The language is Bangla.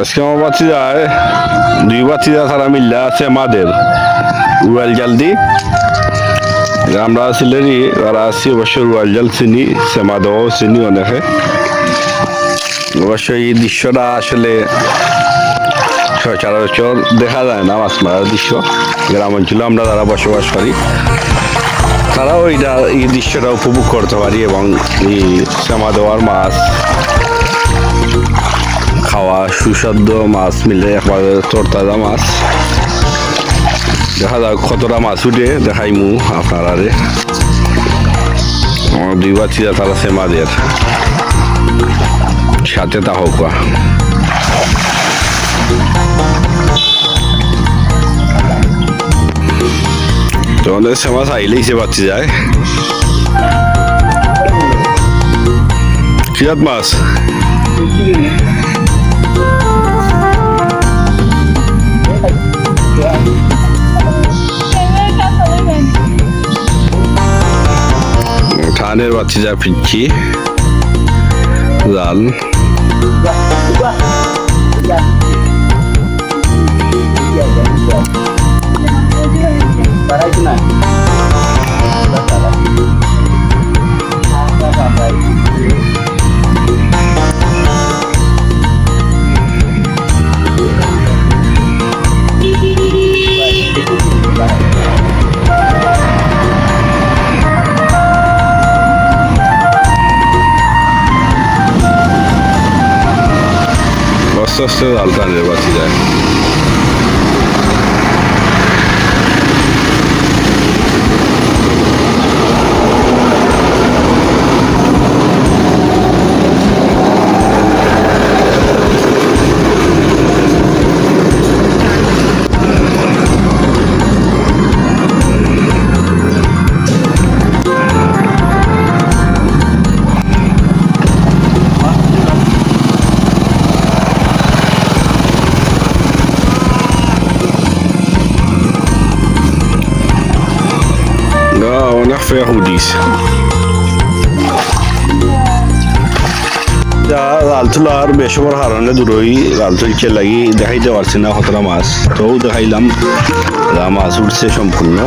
আজকে আমার বাচ্চা যায়, দুই বাচ্চা যায় তারা মিল্লা আছে আমাদের রুয়াল জালদি আমরা সিলেরি তারা আছি অবশ্য রুয়াল জাল চিনি সেমাদও চিনি অনেকে। অবশ্য এই দৃশ্যটা আসলে সচরাচর দেখা যায় না, মাছ মারার দৃশ্য। গ্রাম অঞ্চলে আমরা যারা বসবাস করি, তারাও এইটা, এই দৃশ্যটা উপভোগ করতে পারি এবং এই শ্যামা দেওয়ার মাছ খাওয়া সুস্বাদ্য মাছ মিলে একবারে তরতাজা মাছ। দেখা যাক কতটা মাছ উঠে দেখাইমু আপনার আরে আমার দুই বাচ্চা তারা সেমাদের সাথে তা হোক তোমাদের সে মাছ আইলেই সে বাচ্চা যায়। কিরাত মাছ? ঠানের বাচ্চা যা পিচ্ছি জাল আস্তে আস্তে জাল নির্বাচিত যায় অনেক ফেয়া যা লাল তুলার বেসবর হারণে দূরই লাল তুলছে লাগি দেখাইতে পারছি না কতটা মাছ তো দেখাইলাম মাছ উঠছে সম্পূর্ণ